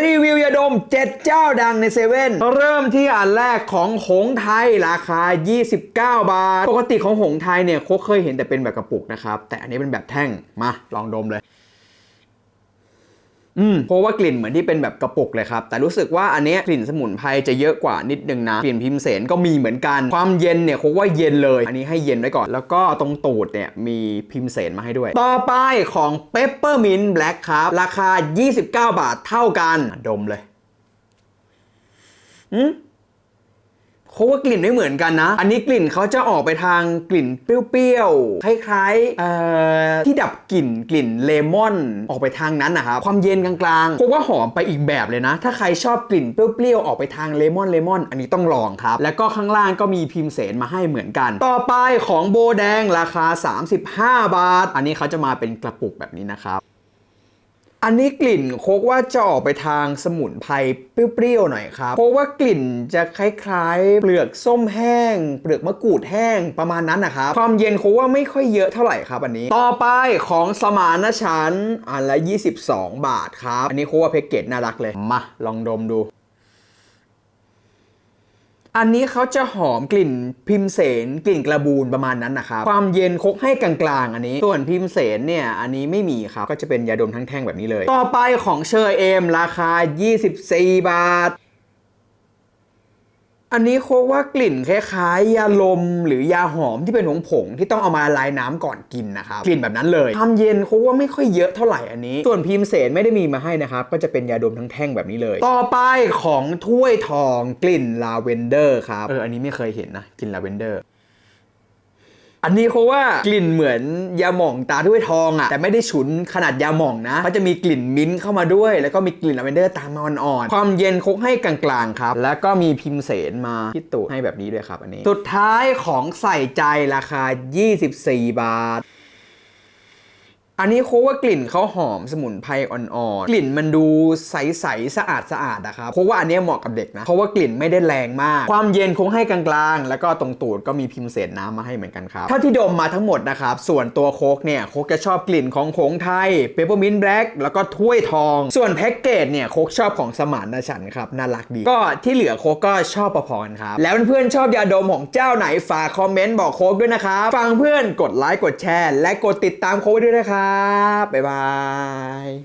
รีวิวยาดม 7 เจ้าดังในเซเว่นเริ่มที่อันแรกของหงไทยราคา 29 บาท ปกติของหงไทยเนี่ยโคกเคยเห็นแต่เป็นแบบกระปุกนะครับ แต่อันนี้เป็นแบบแท่งมาลองดมเลย เพราะว่ากลิ่นเหมือนที่เป็นแบบกระปุกเลยครับ แต่รู้สึกว่าอันเนี้ยกลิ่นสมุนไพรจะเยอะกว่านิดนึงนะกลิ่นพิมเสนก็มีเหมือนกัน ความเย็นเนี่ยคงว่าเย็นเลย อันนี้ให้เย็นไว้ก่อน แล้วก็ตรงตูดเนี่ยมีพิมเสนมาให้ด้วย ต่อไปของ Peppermint Black ครับ ราคา 29 บาทเท่ากันอะดมเลยอืม เขาะว่ากลิ่นไม่เหมือนกันนะ อันนี้กลิ่นเขาจะออกไปทางกลิ่นเปรี้ยวๆ คล้ายๆที่ดับกลิ่นกลิ่นเลมอนออกไปทางนั้นนะครับความเย็นกลางๆเพราะว่าหอมไปอีกแบบเลยนะ ถ้าใครชอบกลิ่นเปรี้ยวๆออกไปทางเลมอนเลมอน อันนี้ต้องลองครับ แล้วก็ข้างล่างก็มีพิมพ์เสนมาให้เหมือนกัน ต่อไปของโบแดงราคา 35 บาท อันนี้เขาจะมาเป็นกระปุกแบบนี้นะครับ อันนี้กลิ่นโคกว่าจะออกไปทางสมุนไพรเปรี้ยวๆหน่อยครับเพราะว่ากลิ่นจะคล้ายๆ เปลือกส้มแห้ง เปลือกมะกรูดแห้งประมาณนั้นนะครับความเย็นโคกว่าไม่ค่อยเยอะเท่าไหร่ครับอันนี้ ต่อไปของสมานฉันอันละ 22 บาทครับ อันนี้โคกว่าแพ็กเกจน่ารักเลยมาลองดมดู อันนี้เขาจะหอมกลิ่นพิมเสนกลิ่นกระบูนประมาณนั้นนะครับ ความเย็นคกให้กลางๆ อันนี้ ส่วนพิมเสนเนี่ย อันนี้ไม่มีครับ ก็จะเป็นยาดมทั้งแท่งแบบนี้เลย ต่อไปของเชอร์เอมราคา 24 บาท อันนี้โคกว่ากลิ่นคล้ายๆยาลมหรือยาหอมที่เป็นผงผงที่ต้องเอามาละลายน้ำก่อนกินนะครับกลิ่นแบบนั้นเลยความเย็นโคกว่าไม่ค่อยเยอะเท่าไหร่อันนี้ ส่วนพิมเสนไม่ได้มีมาให้นะครับ ก็จะเป็นยาดมทั้งแท่งแบบนี้เลย ต่อไปของถ้วยทองกลิ่นลาเวนเดอร์ครับเอออันนี้ไม่เคยเห็นนะกลิ่นลาเวนเดอร์ อันนี้เขาว่ากลิ่นเหมือนยาหม่องตาด้วยทองอะ่ะแต่ไม่ได้ฉุนขนาดยาหม่องนะเขาจะมีกลิ่นมิ้นท์เข้ามาด้วย แล้วก็มีกลิ่นลาเวนเดอร์ตามมาอ่อนๆความเย็นคกให้กลางๆครับ แล้วก็มีพิมพ์เสนมาที่ตูดให้แบบนี้ด้วยครับอันนี้ สุดท้ายของใส่ใจราคา 24 บาท อันนี้โคว่ากลิ่นเขาหอมสมุนไพรอ่อนๆ กลิ่นมันดูใสๆสะอาดสะอาดๆนะครับโคว่าอันเนี้ยเหมาะกับเด็กนะ เพราะว่ากลิ่นไม่ได้แรงมาก ความเย็นคงให้กลางๆ แล้วก็ตรงตูดก็มีพิมพ์เศษน้ำมาให้เหมือนกันครับ เท่าที่ดมมาทั้งหมดนะครับ ส่วนตัวโคกเนี่ยโคกจะชอบกลิ่นของผงไทยเปเปอร์มินต์แบล็กแล้วก็ถ้วยทอง ส่วนแพ็กเกจเนี่ยโคกชอบของสมานนะฉันครับน่ารักดี ก็ที่เหลือโคกก็ชอบพอๆกันครับ แล้วเพื่อนๆชอบยาดมของเจ้าไหนฝากคอมเมนต์บอกโคกด้วยนะครับ ฟังเพื่อนกดไลค์กดแชร์ และกดติดตามโคกด้วยนะครับบ๊ายบาย